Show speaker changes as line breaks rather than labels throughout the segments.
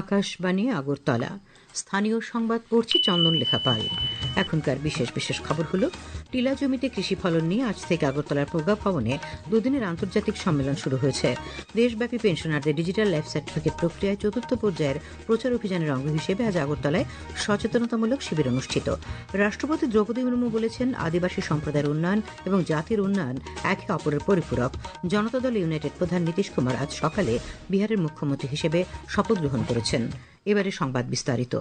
আকাশবাণী আগরতলা। স্থানীয় সংবাদ পড়ছি চন্দন লেখাপাল এখনকার বিশেষ বিশেষ খবর হলো, টিলা জমিতে কৃষি ফলন নিয়ে আজ থেকে আগরতলার প্রজ্ঞা ভবনে দুদিনের আন্তর্জাতিক সম্মেলন শুরু হয়েছে। দেশব্যাপী পেনশনারদের ডিজিটাল লাইফ সার্টিফিকেট প্রক্রিয়ায় চতুর্থ পর্যায়ের প্রচার অভিযানের অঙ্গ হিসেবে আজ আগরতলায় সচেতনতামূলক শিবির অনুষ্ঠিত। রাষ্ট্রপতি দ্রৌপদী মুর্মু বলেছেন, আদিবাসী সম্প্রদায়ের উন্নয়ন এবং জাতির উন্নয়ন একে অপরের পরিপূরক। জনতা দল ইউনাইটেড প্রধান নীতিশ কুমার আজ সকালে বিহারের মুখ্যমন্ত্রী হিসেবে শপথ গ্রহণ করেছেন। এবারে সংবাদ বিস্তারিত।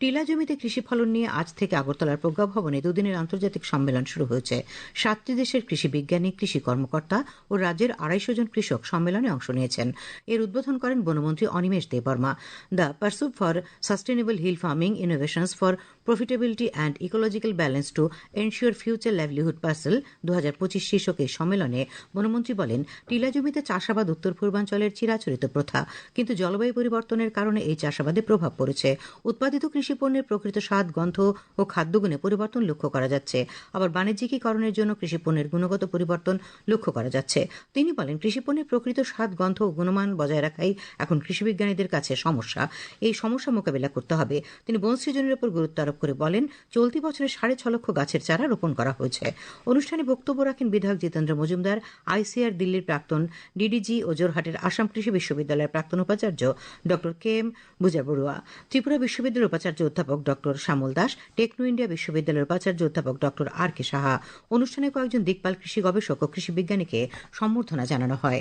টিলা জমিতে কৃষি ফলন নিয়ে আজ থেকে আগরতলার প্রজ্ঞা ভবনে দুদিনের আন্তর্জাতিক সম্মেলন শুরু হয়েছে। সাতটি দেশের কৃষি বিজ্ঞানী, কৃষি কর্মকর্তা ও রাজ্যের আড়াইশো জন কৃষক সম্মেলনে অংশ নিয়েছেন। এর উদ্বোধন করেন বনমন্ত্রী Animesh Debbarma. The parsup for sustainable hill farming innovations for profitability and ecological balance to ensure future livelihood parcel দু হাজার পঁচিশ শীর্ষক এই সম্মেলনে বনমন্ত্রী বলেন, টিলা জমিতে চাষাবাদ উত্তর পূর্বাঞ্চলের চিরাচরিত প্রথা, কিন্তু জলবায়ু পরিবর্তনের কারণে এই চাষাবাদে প্রভাব পড়েছে। উৎপাদিত কৃষি পণ্যের প্রকৃত স্বাদ, গন্ধ ও খাদ্যগুণে পরিবর্তন লক্ষ্য করা যাচ্ছে। আবার বাণিজ্যিকীকরণের জন্য কৃষি পণ্যের গুণগত পরিবর্তন লক্ষ্য করা যাচ্ছে। তিনি বলেন, কৃষি পণ্যের প্রকৃত স্বাদ, গন্ধ ও গুণমান বজায় রাখাই এখন কৃষিবিজ্ঞানীদের কাছে সমস্যা। এই সমস্যা মোকাবিলা করতে হবে। তিনি বন সৃজনের উপর গুরুত্ব আরোপ করে বলেন, চলতি বছরে সাড়ে ছ লক্ষ গাছের চারা রোপণ করা হয়েছে। অনুষ্ঠানে বক্তব্য রাখেন বিধায়ক জিতেন্দ্র মজুমদার, আইসিআর দিল্লির প্রাক্তন ডিডিজি ও জোরহাটের আসাম কৃষি বিশ্ববিদ্যালয়ের প্রাক্তন উপাচার্য ড কে এম বুজা বড়ুয়া ত্রিপুরা বিশ্ববিদ্যালয়ের উপাচার্য অধ্যাপক ড শ্যামল দাস, টেকনো ইন্ডিয়া বিশ্ববিদ্যালয়ের উপাচার্য অধ্যাপক ড আর কে সাহা। অনুষ্ঠানে কয়েকজন দিকপাল কৃষি গবেষক ও কৃষি বিজ্ঞানীকে সম্বর্ধনা জানানো হয়।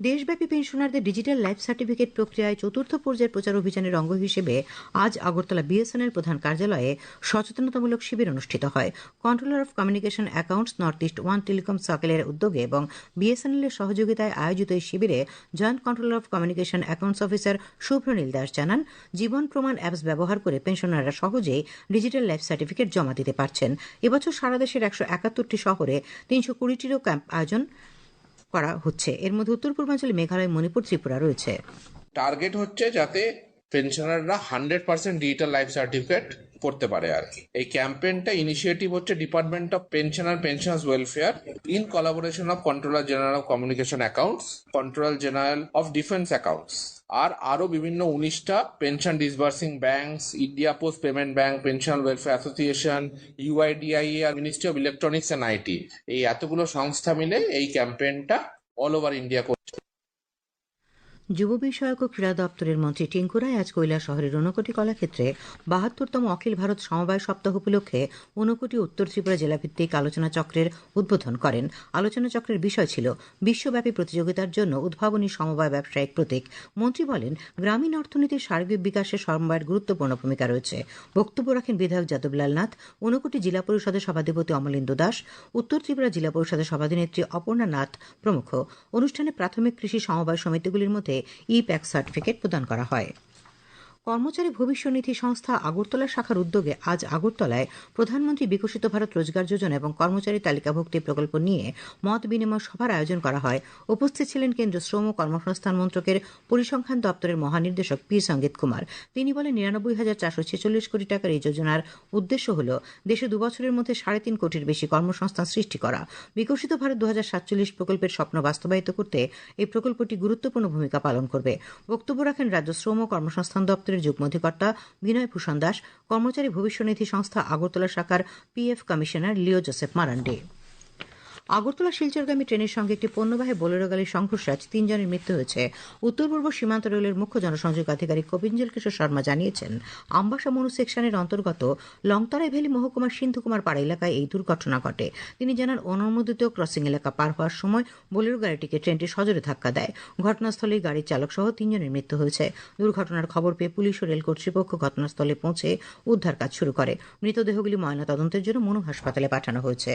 দেশব্যাপী পেনশনারদের ডিজিটাল লাইফ সার্টিফিকেট প্রক্রিয়ায় চতুর্থ পর্যায়ের প্রচার অভিযানের অঙ্গ হিসেবে আজ আগরতলা বিএসএনএল প্রধান কার্যালয়ে সচেতনতামূলক শিবির অনুষ্ঠিত হয়। Controller of communication accounts north east one telecom সার্কেলের উদ্যোগে এবং বিএসএনএল এর সহযোগিতায় আয়োজিত এই শিবিরে joint controller of communication accounts officer Subhranil Das জানান, জীবন প্রমাণ অ্যাপস ব্যবহার করে পেনশনাররা সহজেই ডিজিটাল লাইফ সার্টিফিকেট জমা দিতে পারছেন। এবছর সারা দেশের একশো একাত্তরটি শহরে তিনশো কুড়িটিরও ক্যাম্প আয়োজন করা হচ্ছে। এর মধ্যে উত্তর পূর্বাঞ্চলে মেঘালয় মণিপুর ত্রিপুরা রয়েছে।
টার্গেট হচ্ছে যাতে পেনশনাররা hundred percent digital life certificate করতে পারে আর কি। এই ক্যাম্পেইনটা ইনিশিয়েটিভ হচ্ছে department of pension R pensions welfare in collaboration of controller general of communication accounts controller general of defence accounts আর আরও বিভিন্ন উনিশটা pension disbursing banks India post payment bank pension welfare association UIDAI R ministry of electronics and IT এই এতগুলো সংস্থা মিলে এই ক্যাম্পেইনটা all over India করছে।
যুব বিষয়ক ও ক্রীড়া দপ্তরের মন্ত্রী টিঙ্কু রায় আজ কৈলা শহরের ঊনকোটি কলাক্ষেত্রে বাহাত্তরতম অখিল ভারত সমবায় সপ্তাহ উপলক্ষে ঊনকোটি উত্তর ত্রিপুরা জেলাভিত্তিক আলোচনা চক্রের উদ্বোধন করেন। আলোচনা চক্রের বিষয় ছিল বিশ্বব্যাপী প্রতিযোগিতার জন্য উদ্ভাবনী সমবায় ব্যবসায়িক প্রতীক। মন্ত্রী বলেন, গ্রামীণ অর্থনীতির সার্বিক বিকাশে সমবায়ের গুরুত্বপূর্ণ ভূমিকা রয়েছে। বক্তব্য রাখেন বিধায়ক যাদবলাল নাথ, ঊনকোটি জেলা পরিষদের সভাধিপতি অমলেন্দু দাস, উত্তর ত্রিপুরা জেলা পরিষদের সভাধিনেত্রী অপর্ণা নাথ প্রমুখ। অনুষ্ঠানে প্রাথমিক কৃষি সমবায় সমিতিগুলির মধ্যে ই প্যাক সার্টিফিকেট প্রদান করা হয়। কর্মচারী ভবিষ্যনিধি সংস্থা আগরতলা শাখার উদ্যোগে আজ আগরতলায় প্রধানমন্ত্রী বিকশিত ভারত রোজগার যোজনা এবং কর্মচারী তালিকাভুক্তি প্রকল্প নিয়ে মত বিনিময় সভার আয়োজন করা হয়। উপস্থিত ছিলেন কেন্দ্র শ্রম ও কর্মসংস্থান মন্ত্রকের পরিসংখ্যান দপ্তরের মহানির্দেশক পি. সংগীত কুমার। তিনি বলেন, নিরানব্বই হাজার চারশো ছেচল্লিশ কোটি টাকার এই যোজনার উদ্দেশ্য হল দেশে দুবছরের মধ্যে সাড়ে তিন কোটির বেশি কর্মসংস্থান সৃষ্টি করা। বিকশিত ভারত দু সাতচল্লিশ প্রকল্পের স্বপ্ন বাস্তবায়িত করতে এই প্রকল্পটি গুরুত্বপূর্ণ ভূমিকা পালন করবে। বক্তব্য রাখেন রাজ্য শ্রম ও কর্মসংস্থান দপ্তরের দপ্তরের যুগ্ম অধিকর্তা বিনয় ভূষণ দাস, কর্মচারী ভবিষ্যনিধি সংস্থা আগরতলা শাখার PF commissioner Leo Joseph Marandi. Agartala শিলচরগামী ট্রেনের সঙ্গে একটি পণ্যবাহী বোলেরো গাড়ির সংঘর্ষে আজ তিনজনের মৃত্যু হয়েছে। উত্তর পূর্ব সীমান্ত রেলের মুখ্য জনসংযোগ আধিকারিক কবিঞ্জল কিশোর শর্মা জানিয়েছেন, আম্বাসা মনু সেকশনের অন্তর্গত লংতরাই ভ্যালি মহকুমার সিন্ধুকুমার পাড়া এলাকায় এই দুর্ঘটনা ঘটে। তিনি জানান অনুমোদিত ক্রসিং এলাকা পার হওয়ার সময় বোলেরো গাড়িটিকে ট্রেনটি সজোরে ধাক্কা দেয়। ঘটনাস্থলেই গাড়ির চালক সহ তিনজনের মৃত্যু হয়েছে। দুর্ঘটনার খবর পেয়ে পুলিশ ও রেল কর্তৃপক্ষ ঘটনাস্থলে পৌঁছে উদ্ধার কাজ শুরু করে। মৃতদেহগুলি ময়নাতদন্তের জন্য মনু হাসপাতালে পাঠানো হয়েছে।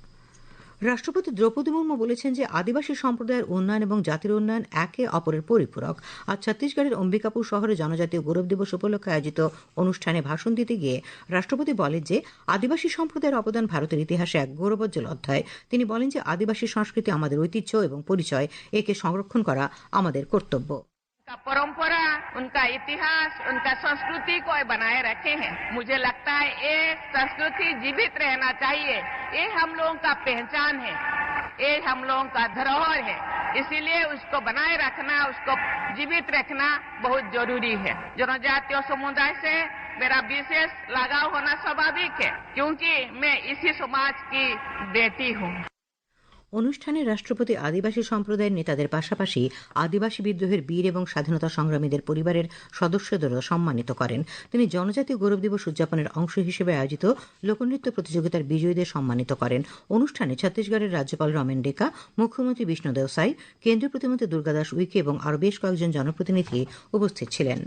রাষ্ট্রপতি দ্রৌপদী মুর্মু বলেছেন যে আদিবাসী সম্প্রদায়ের উন্নয়ন এবং জাতির উন্নয়ন একে অপরের পরিপূরক। আর ছত্তিশগড়ের অম্বিকাপুর শহরে জনজাতীয় গৌরব দিবস উপলক্ষে আয়োজিত অনুষ্ঠানে ভাষণ দিতে গিয়ে রাষ্ট্রপতি বলেন যে আদিবাসী সম্প্রদায়ের অবদান ভারতের ইতিহাসে এক গৌরবজ্জ্বল অধ্যায়। তিনি বলেন যে আদিবাসী সংস্কৃতি আমাদের ঐতিহ্য এবং পরিচয়, একে সংরক্ষণ করা আমাদের কর্তব্য।
পরম্পরা उनका इतिहास, उनका संस्कृति को बनाए रखे हैं। मुझे लगता है ये संस्कृति जीवित रहना चाहिए। ये हम लोगों का पहचान है। ये हम लोगों का धरोहर है। इसीलिए उसको बनाए रखना, उसको जीवित रखना बहुत ज़रूरी है। जनजातीय समुदाय से मेरा विशेष लगाव होना स्वाभाविक है, क्योंकि मैं इसी समाज की बेटी हूँ।
অনুষ্ঠানে রাষ্ট্রপতি আদিবাসী সম্প্রদায়ের নেতাদের পাশাপাশি আদিবাসী বিদ্রোহের বীর এবং স্বাধীনতা সংগ্রামীদের পরিবারের সদস্যদেরও সম্মানিত করেন। তিনি জনজাতীয় গৌরব দিবস উদযাপনের অংশ হিসেবে আয়োজিত লোকনৃত্য প্রতিযোগিতার বিজয়ীদের সম্মানিত করেন। অনুষ্ঠানে ছত্তিশগড়ের রাজ্যপাল রমেন ডেকা, মুখ্যমন্ত্রী বিষ্ণুদেও সাই কেন্দ্রীয় প্রতিমন্ত্রী দুর্গাদাস উইকে এবং আরও বেশ কয়েকজন জনপ্রতিনিধি উপস্থিত ছিলেন।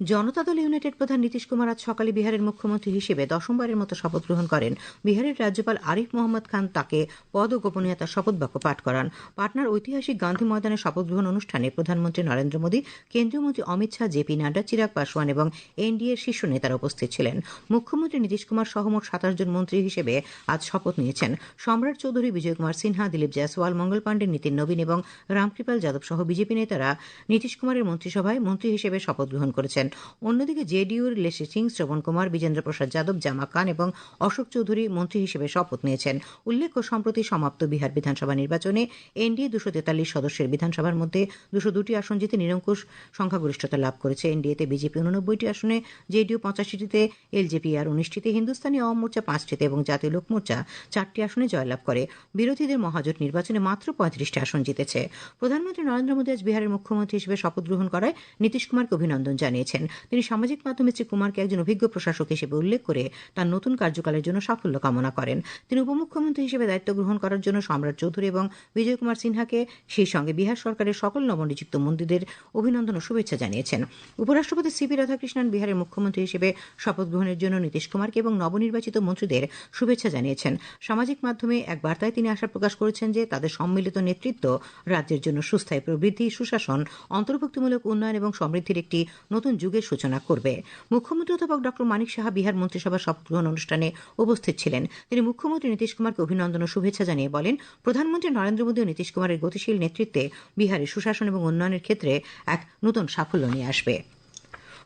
জনতা দল ইউনাইটেড প্রধান নীতিশ কুমার আজ সকালে বিহারের মুখ্যমন্ত্রী হিসেবে দশমবারের মতো শপথ গ্রহণ করেন। বিহারের রাজ্যপাল আরিফ মোহাম্মদ খান তাকে পদ ও গোপনীয়তার শপথ বাক্য পাঠ করান। পাটনার ঐতিহাসিক গান্ধী ময়দানে শপথ গ্রহণ অনুষ্ঠানে প্রধানমন্ত্রী নরেন্দ্র মোদী, কেন্দ্রীয় মন্ত্রী অমিত শাহ জেপি নাড্ডা, চিরাগ পাসওয়ান এবং এনডিএর শীর্ষ নেতারা উপস্থিত ছিলেন। মুখ্যমন্ত্রী নীতিশ কুমার সহ মোট সাতাশ জন মন্ত্রী হিসেবে আজ শপথ নিয়েছেন। সম্রাট চৌধুরী, বিজয় কুমার সিনহা, দিলীপ জয়সওয়াল, মঙ্গল পাণ্ডে, নীতিন নবীন এবং রামকৃপাল যাদব সহ বিজেপি নেতারা নীতিশ কুমারের মন্ত্রিসভায় মন্ত্রী হিসেবে শপথ গ্রহণ করেছেন। অন্যদিকে জেডিইউর লেসি সিং শ্রবণ কুমার, বিজেন্দ্র প্রসাদ যাদব, জামা খান এবং অশোক চৌধুরী মন্ত্রী হিসেবে শপথ নিয়েছেন। উল্লেখ্য, সম্প্রতি সমাপ্ত বিহার বিধানসভা নির্বাচনে এনডিএ দুশো তেতাল্লিশ সদস্যের বিধানসভার মধ্যে দুশো দুটি আসন জিতে নিরঙ্কুশ সংখ্যাগরিষ্ঠতা লাভ করেছে। এনডিএতে বিজেপি উননব্বইটি আসনে, জেডিইউ পঁচাশিটিতে এলজেপি আর উনিশটিতে হিন্দুস্তানি আওয়াম মোর্চা পাঁচটিতে এবং জাতীয় লোক মোর্চা চারটি আসনে জয়লাভ করে। বিরোধীদের মহাজোট নির্বাচনে মাত্র পঁয়ত্রিশটি আসন জিতেছে। প্রধানমন্ত্রী নরেন্দ্র মোদী আজ বিহারের মুখ্যমন্ত্রী হিসেবে শপথ গ্রহণ করায় নীতিশ কুমারকে অভিনন্দন জানিয়েছেন। তিনি সামাজিক মাধ্যমে শ্রী কুমারকে একজন অভিজ্ঞ প্রশাসক হিসেবে উল্লেখ করে তার নতুন কার্যকালের জন্য সাফল্য কামনা করেন। তিনি উপমুখ্যমন্ত্রী হিসেবে দায়িত্ব গ্রহণ করার জন্য সম্রাট চৌধুরী এবং বিজয় কুমার সিনহাকে সেই সঙ্গে বিহার সরকারের সকল নবনিযুক্ত মন্ত্রীদের অভিনন্দন ও শুভেচ্ছা জানিয়েছেন। উপরাষ্ট্রপতি সিপি রাধাকৃষ্ণন বিহারের মুখ্যমন্ত্রী হিসেবে শপথ গ্রহণের জন্য নীতিশ কুমারকে এবং নবনির্বাচিত মন্ত্রীদের শুভেচ্ছা জানিয়েছেন। সামাজিক মাধ্যমে এক বার্তায় তিনি আশা প্রকাশ করেছেন যে তাদের সম্মিলিত নেতৃত্ব রাজ্যের জন্য সুস্থায়ী প্রবৃদ্ধি, সুশাসন, অন্তর্ভুক্তিমূলক উন্নয়ন এবং সমৃদ্ধির একটি নতুন যুগের সূচনা করবে। মুখ্যমন্ত্রী অধ্যাপক ডক্টর মানিক সাহা বিহার মন্ত্রিসভার শপথ গ্রহণ অনুষ্ঠানে উপস্থিত ছিলেন। তিনি মুখ্যমন্ত্রী নীতিশ কুমারকে অভিনন্দন ও শুভেচ্ছা জানিয়ে বলেন, প্রধানমন্ত্রী নরেন্দ্র মোদী ও নীতিশ কুমারের গতিশীল নেতৃত্বে বিহারের সুশাসন এবং উন্নয়নের ক্ষেত্রে এক নতুন সাফল্য নিয়ে আসবে।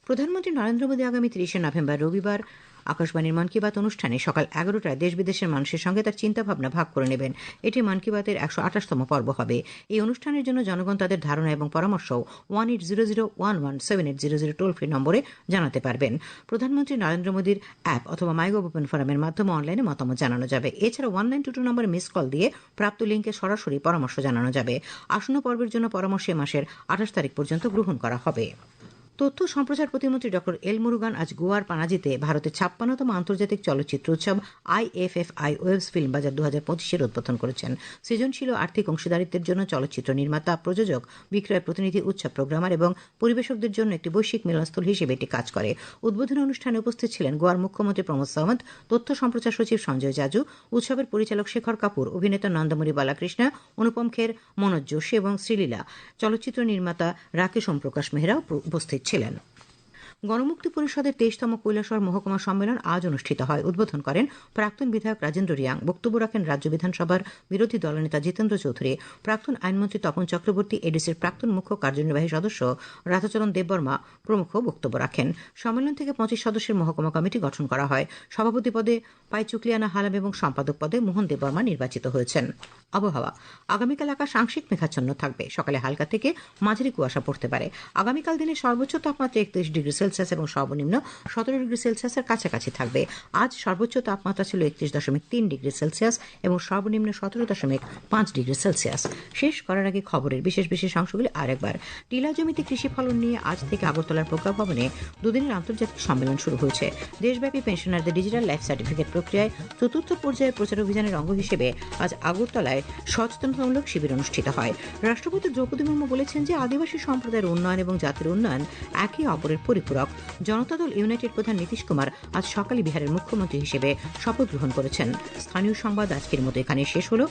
প্রধানমন্ত্রী নরেন্দ্র মোদী আগামী তিরিশে নভেম্বর, রবিবার আকাশবাণীর মন কি বাত অনুষ্ঠানে সকাল এগারোটায় দেশ বিদেশের মানুষের সঙ্গে তার চিন্তাভাবনা ভাগ করে নেবেন। এটি মন কি বাতের একশো আঠাশতম পর্ব হবে। এই অনুষ্ঠানের জন্য জনগণ তাদের ধারণা এবং পরামর্শ one eight zero zero one one seven eight zero zero toll free নম্বরে জানাতে পারবেন। প্রধানমন্ত্রী নরেন্দ্র মোদীর অ্যাপ অথবা মাইগভ ওপেন ফোরামের মাধ্যমে অনলাইনে মতামত জানানো যাবে। এছাড়া ওয়ান নাইন টু টু নম্বরে মিস কল দিয়ে প্রাপ্ত লিঙ্কে সরাসরি পরামর্শ জানানো যাবে। আসন্ন পর্বের জন্য পরামর্শ মাসের আঠাশ তারিখ পর্যন্ত গ্রহণ করা হবে। তথ্য সম্প্রচার প্রতিমন্ত্রী ডক্টর এল মুরুগান আজ গোয়ার পানাজিতে ভারতের ছাপ্পান্নতম আন্তর্জাতিক চলচ্চিত্র উৎসব আইএফএফআই ওয়েবস ফিল্ম বাজার দু হাজার পঁচিশের উদ্বোধন করেছেন। সৃজনশীল আর্থিক অংশীদারিত্বের জন্য চলচ্চিত্র নির্মাতা, প্রযোজক, বিক্রয় প্রতিনিধি, উৎসব প্রোগ্রামার এবং পরিবেশকদের জন্য একটি বৈশ্বিক মিলনস্থল হিসেবে এটি কাজ করে। উদ্বোধনী অনুষ্ঠানে উপস্থিত ছিলেন গোয়ার মুখ্যমন্ত্রী প্রমোদ সাওয়ন্ত তথ্য সম্প্রচার সচিব সঞ্জয় জাজু, উৎসবের পরিচালক শেখর কাপুর, অভিনেতা নন্দমুরি বালাকৃষ্ণা, অনুপম খের, মনোজ যোশী এবং শ্রীলীলা। চলচ্চিত্র নির্মাতা রাকেশ ওম প্রকাশ মেহরাও উপস্থিত ছিলেন। গণমুক্তি পরিষদের তেইশতম কৈলাসহর মহকুমা সম্মেলন আজ অনুষ্ঠিত হয়। উদ্বোধন করেন প্রাক্তন বিধায়ক রাজেন্দ্র রিয়াং। বক্তব্য রাখেন রাজ্য বিধানসভার বিরোধী দলনেতা জিতেন্দ্র চৌধুরী, প্রাক্তন আইনমন্ত্রী তপন চক্রবর্তী, এডিসির প্রাক্তন মুখ্য কার্যনির্বাহী সদস্য রাধাচরণ দেববর্মা প্রমুখ বক্তব্য রাখেন। সম্মেলন থেকে পঁচিশ সদস্যের মহকুমা কমিটি গঠন করা হয়। সভাপতি পদে পাইচুকলিয়ানা হালাম এবং সম্পাদক পদে মোহন দেববর্মা নির্বাচিত হয়েছেন। আবহাওয়া। আগামীকাল আকাশ আংশিক মেঘাচ্ছন্ন থাকবে। সকালে হালকা থেকে মাঝারি কুয়াশা পড়তে পারে। আগামীকাল দিনে সর্বোচ্চ তাপমাত্রা একত্রিশ ডিগ্রি সেলসিয়াস এবং সর্বনিম্ন সতেরো ডিগ্রি সেলসিয়াসের কাছাকাছি থাকবে। আজ সর্বোচ্চ তাপমাত্রা ছিল একত্রিশ দশমিক তিন ডিগ্রি সেলসিয়াস এবং সর্বনিম্ন সতেরো দশমিক পাঁচ ডিগ্রি সেলসিয়াস। শেষ করার আগে খবরের বিশেষ বিশেষ অংশগুলি আরেকবার। টিলা জমিতে কৃষি ফলন নিয়ে আজ থেকে আগরতলার প্রজ্ঞা ভবনে দুদিনের আন্তর্জাতিক সম্মেলন শুরু হয়েছে। দেশব্যাপী পেনশনারদের ডিজিটাল লাইফ সার্টিফিকেট প্রক্রিয়ায় চতুর্থ পর্যায়ে প্রচার অভিযানের অঙ্গ হিসেবে আজ আগরতলায় সচেতনতামূলক শিবির অনুষ্ঠিত হয়। রাষ্ট্রপতি দ্রৌপদী মুর্মু বলেছেন যে আদিবাসী সম্প্রদায়ের উন্নয়ন এবং জাতির উন্নয়ন একে অপরের পরিপূরক। জনতা দল ইউনাইটেড প্রধান নীতিশ কুমার আজ সকালে বিহারের মুখ্যমন্ত্রী হিসেবে শপথ গ্রহণ করেছেন। স্থানীয় সংবাদ আজকের মতো এখানে শেষ হলো।